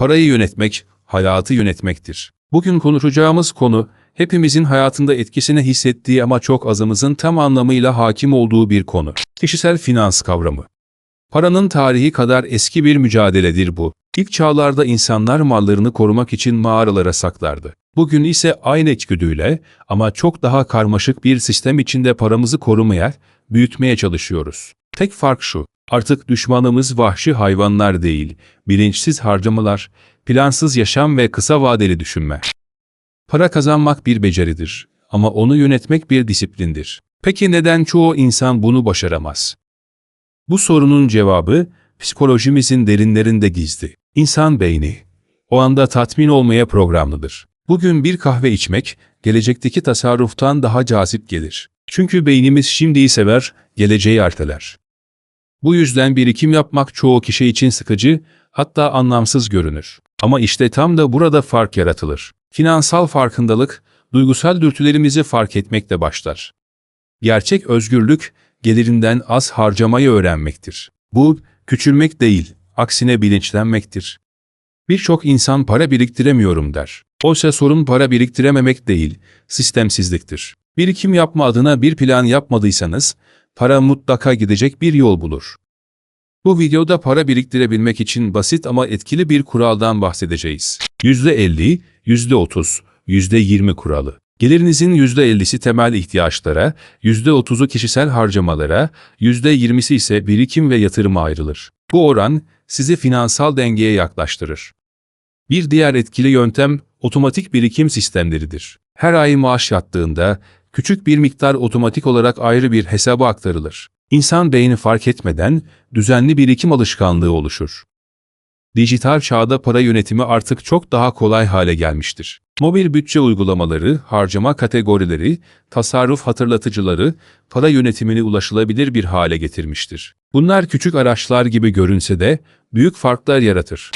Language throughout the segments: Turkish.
Parayı yönetmek, hayatı yönetmektir. Bugün konuşacağımız konu, hepimizin hayatında etkisini hissettiği ama çok azımızın tam anlamıyla hakim olduğu bir konu. Kişisel finans kavramı. Paranın tarihi kadar eski bir mücadeledir bu. İlk çağlarda insanlar mallarını korumak için mağaralara saklardı. Bugün ise aynı içgüdüyle ama çok daha karmaşık bir sistem içinde paramızı korumaya, büyütmeye çalışıyoruz. Tek fark şu, artık düşmanımız vahşi hayvanlar değil, bilinçsiz harcamalar, plansız yaşam ve kısa vadeli düşünme. Para kazanmak bir beceridir ama onu yönetmek bir disiplindir. Peki neden çoğu insan bunu başaramaz? Bu sorunun cevabı psikolojimizin derinlerinde gizli. İnsan beyni o anda tatmin olmaya programlıdır. Bugün bir kahve içmek gelecekteki tasarruftan daha cazip gelir. Çünkü beynimiz şimdiyi sever, geleceği erteler. Bu yüzden birikim yapmak çoğu kişi için sıkıcı, hatta anlamsız görünür. Ama işte tam da burada fark yaratılır. Finansal farkındalık, duygusal dürtülerimizi fark etmekle başlar. Gerçek özgürlük, gelirinden az harcamayı öğrenmektir. Bu, küçülmek değil, aksine bilinçlenmektir. Birçok insan para biriktiremiyorum der. Oysa sorun para biriktirememek değil, sistemsizliktir. Birikim yapma adına bir plan yapmadıysanız, para mutlaka gidecek bir yol bulur. Bu videoda para biriktirebilmek için basit ama etkili bir kuraldan bahsedeceğiz. %50, %30, %20 kuralı. Gelirinizin %50'si temel ihtiyaçlara, %30'u kişisel harcamalara, %20'si ise birikim ve yatırıma ayrılır. Bu oran sizi finansal dengeye yaklaştırır. Bir diğer etkili yöntem otomatik birikim sistemleridir. Her ay maaş yattığında küçük bir miktar otomatik olarak ayrı bir hesaba aktarılır. İnsan beyni fark etmeden düzenli birikim alışkanlığı oluşur. Dijital çağda para yönetimi artık çok daha kolay hale gelmiştir. Mobil bütçe uygulamaları, harcama kategorileri, tasarruf hatırlatıcıları para yönetimini ulaşılabilir bir hale getirmiştir. Bunlar küçük araçlar gibi görünse de büyük farklar yaratır.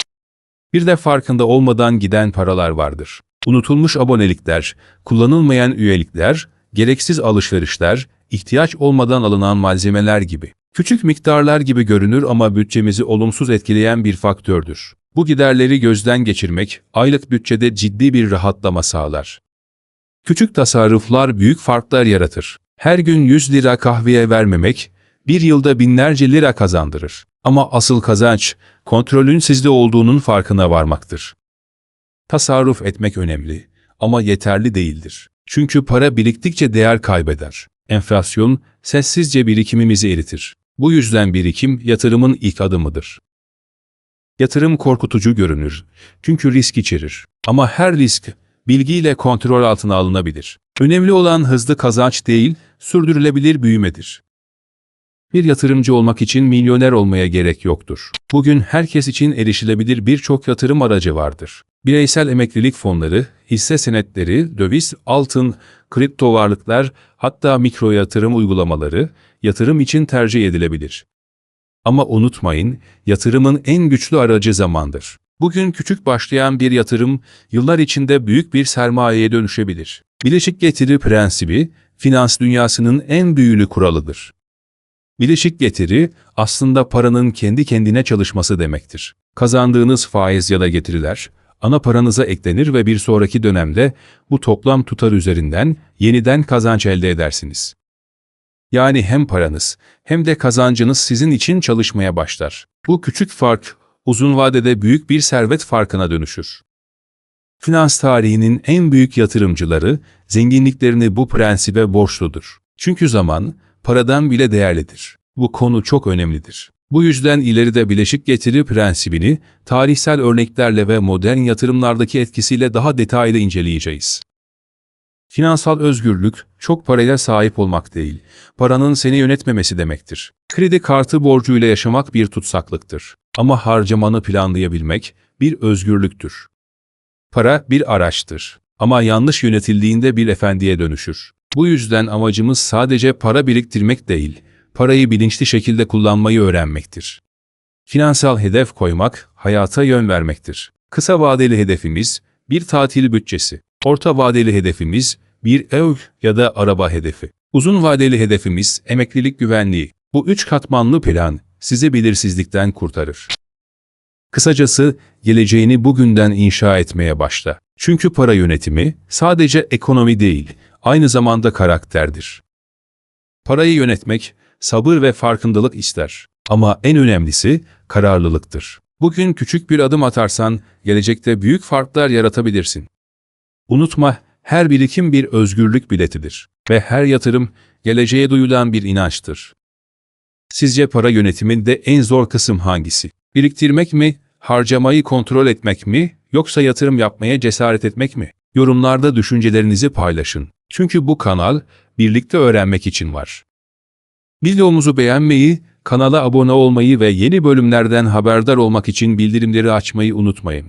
Bir de farkında olmadan giden paralar vardır. Unutulmuş abonelikler, kullanılmayan üyelikler, gereksiz alışverişler, ihtiyaç olmadan alınan malzemeler gibi. Küçük miktarlar gibi görünür ama bütçemizi olumsuz etkileyen bir faktördür. Bu giderleri gözden geçirmek, aylık bütçede ciddi bir rahatlama sağlar. Küçük tasarruflar büyük farklar yaratır. Her gün 100 lira kahveye vermemek, bir yılda binlerce lira kazandırır. Ama asıl kazanç, kontrolün sizde olduğunun farkına varmaktır. Tasarruf etmek önemli ama yeterli değildir. Çünkü para biriktikçe değer kaybeder. Enflasyon sessizce birikimimizi eritir. Bu yüzden birikim yatırımın ilk adımıdır. Yatırım korkutucu görünür. Çünkü risk içerir. Ama her risk bilgiyle kontrol altına alınabilir. Önemli olan hızlı kazanç değil, sürdürülebilir büyümedir. Bir yatırımcı olmak için milyoner olmaya gerek yoktur. Bugün herkes için erişilebilir birçok yatırım aracı vardır. Bireysel emeklilik fonları, hisse senetleri, döviz, altın, kripto varlıklar, hatta mikro yatırım uygulamaları yatırım için tercih edilebilir. Ama unutmayın, yatırımın en güçlü aracı zamandır. Bugün küçük başlayan bir yatırım yıllar içinde büyük bir sermayeye dönüşebilir. Bileşik getiri prensibi, finans dünyasının en büyülü kuralıdır. Bileşik getiri aslında paranın kendi kendine çalışması demektir. Kazandığınız faiz ya da getiriler ana paranıza eklenir ve bir sonraki dönemde bu toplam tutar üzerinden yeniden kazanç elde edersiniz. Yani hem paranız hem de kazancınız sizin için çalışmaya başlar. Bu küçük fark uzun vadede büyük bir servet farkına dönüşür. Finans tarihinin en büyük yatırımcıları zenginliklerini bu prensibe borçludur. Çünkü zaman paradan bile değerlidir. Bu konu çok önemlidir. Bu yüzden ileride bileşik getiri prensibini tarihsel örneklerle ve modern yatırımlardaki etkisiyle daha detaylı inceleyeceğiz. Finansal özgürlük, çok paraya sahip olmak değil, paranın seni yönetmemesi demektir. Kredi kartı borcuyla yaşamak bir tutsaklıktır. Ama harcamanı planlayabilmek bir özgürlüktür. Para bir araçtır. Ama yanlış yönetildiğinde bir efendiye dönüşür. Bu yüzden amacımız sadece para biriktirmek değil, parayı bilinçli şekilde kullanmayı öğrenmektir. Finansal hedef koymak, hayata yön vermektir. Kısa vadeli hedefimiz, bir tatil bütçesi. Orta vadeli hedefimiz, bir ev ya da araba hedefi. Uzun vadeli hedefimiz, emeklilik güvenliği. Bu üç katmanlı plan, sizi belirsizlikten kurtarır. Kısacası geleceğini bugünden inşa etmeye başla. Çünkü para yönetimi sadece ekonomi değil, aynı zamanda karakterdir. Parayı yönetmek sabır ve farkındalık ister. Ama en önemlisi kararlılıktır. Bugün küçük bir adım atarsan gelecekte büyük farklar yaratabilirsin. Unutma, her birikim bir özgürlük biletidir ve her yatırım geleceğe duyulan bir inançtır. Sizce para yönetiminde en zor kısım hangisi? Biriktirmek mi, harcamayı kontrol etmek mi, yoksa yatırım yapmaya cesaret etmek mi? Yorumlarda düşüncelerinizi paylaşın. Çünkü bu kanal birlikte öğrenmek için var. Videomuzu beğenmeyi, kanala abone olmayı ve yeni bölümlerden haberdar olmak için bildirimleri açmayı unutmayın.